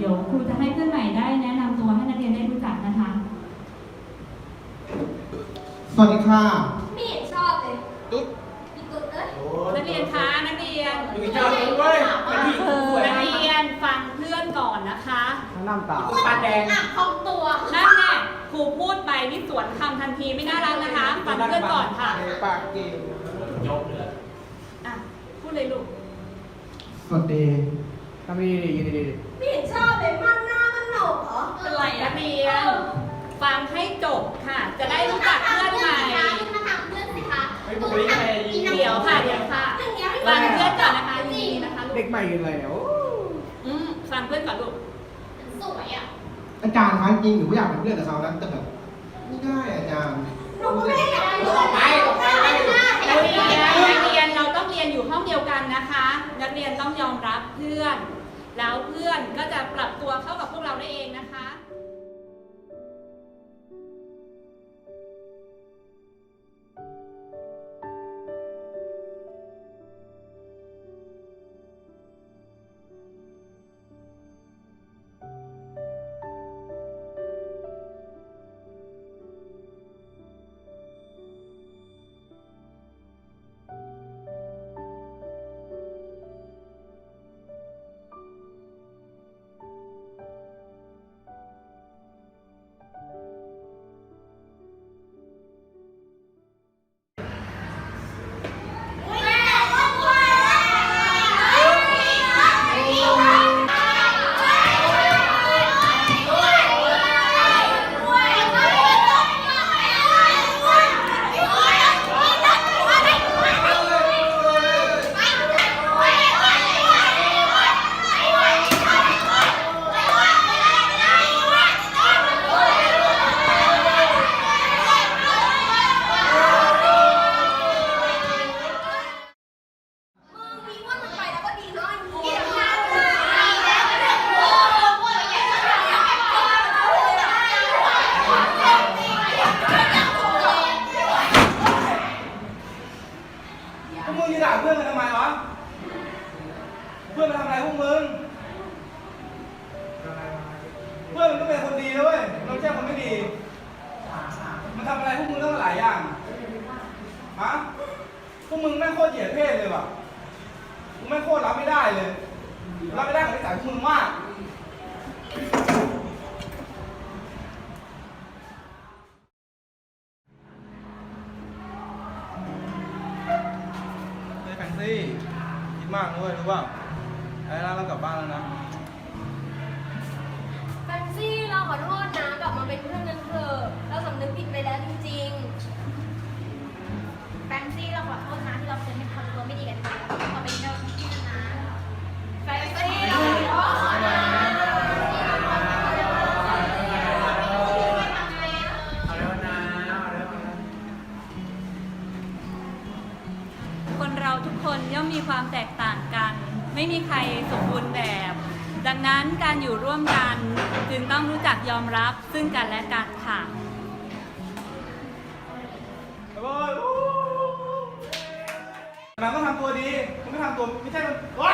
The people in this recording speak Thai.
ดี๋ยวครูจะให้เพื่อนใหม่ได้แนะนำตัวให้นักเรียนได้รู้จักนะคะ สวัสดีค่ะไม่เห็นชอบเลยตุ๊ดอีกตุ๊ดเอ้ยนักเรียนคะนักเรียนมีเจ้าด้วยเว้ยเป็นผู้หญิงสวยนักนะเรียนฟังเพื่อนก่อนนะคะน้ำตาปานแดง หนักของตัวนั่นแน่ครูพูดไปนี่สวนคำทันทีไม่น่ารักนะคะฟังเพื่อนก่อนค่ะปากเกมยกเลยอะพูดเลยลูก สวัสดีทำดีดีดีดีไม่เห็น ชอบเลยมันหน้ามันโหนกเหรอเป็นไรนักเรียน ฟังให้จบค่ะ จะได้รู้จักเพื่อนใหม่มาถามเพื่อนสิคะไม่บุคลิกอะไรยิงเดี๋ยวค่ะเดี๋ยวค่ะอย่างเงี้ยฟังเพื่อนก่อนนะคะดีๆนะคะลูเด็กกใหม่กันเลยโอ้อืมฟังเพื่อนก่อนลูกสวยอะอาจารย์คะจริงหนูก็อยากเป็นเพื่อนกับเขานะแต่แบบไม่ได้อาจารย์หนูก็ไม่ได้อยากเป็นออกไปออกไปไปนักเรียนนักเรียนเราต้องเรียนอยู่ห้องเดียวกันนะคะ นักเรียนต้องยอมรับเพื่อน แล้วเพื่อนก็จะปรับตัวเข้ากับพวกเราได้เองนะคะ อะไรพวกมึงเพื่อนมันก็เป็นคนดีนะเว้ยเราไม่ใช่คนไม่ดี มันทำอะไรพวกมึงตั้งหลายอย่างฮะพวกมึงแม่งโคตรเหยียดเพศเลยว่ะกูแม่งโคตรรับไม่ได้เลย รับไม่ได้กับนิสัยพวกมึงมากเฮ้ยแฟนซี่คิดมากนะเว้ยรู้เปล่า ไอ้ร้านเรากลับบ้านแล้วนะ แฟนซี่เราขอโทษนะกลับมาเป็นเพื่อนกันเถอะเราสำนึกผิดไปแล้วจริงๆแฟนซี่เราขอโทษนะที่เราเคยไม่ทำตัวไม่ดีกันไปเราขอเป็นเพื่อนกันนะแฟนซี่เราขอโทษนะเอาแล้วนะ เอาแล้วนะคนเราทุกคนย่อมมีความแตกต่างกัน ไม่มีใครสมบูรณ์แบบ ดังนั้นการอยู่ร่วมกันจึงต้องรู้จักยอมรับซึ่งกันและกันค่ะบ๊ายบายวู้มันก็ทำตัวดีมันไม่ทำตัวไม่ใช่มันโอ๊ย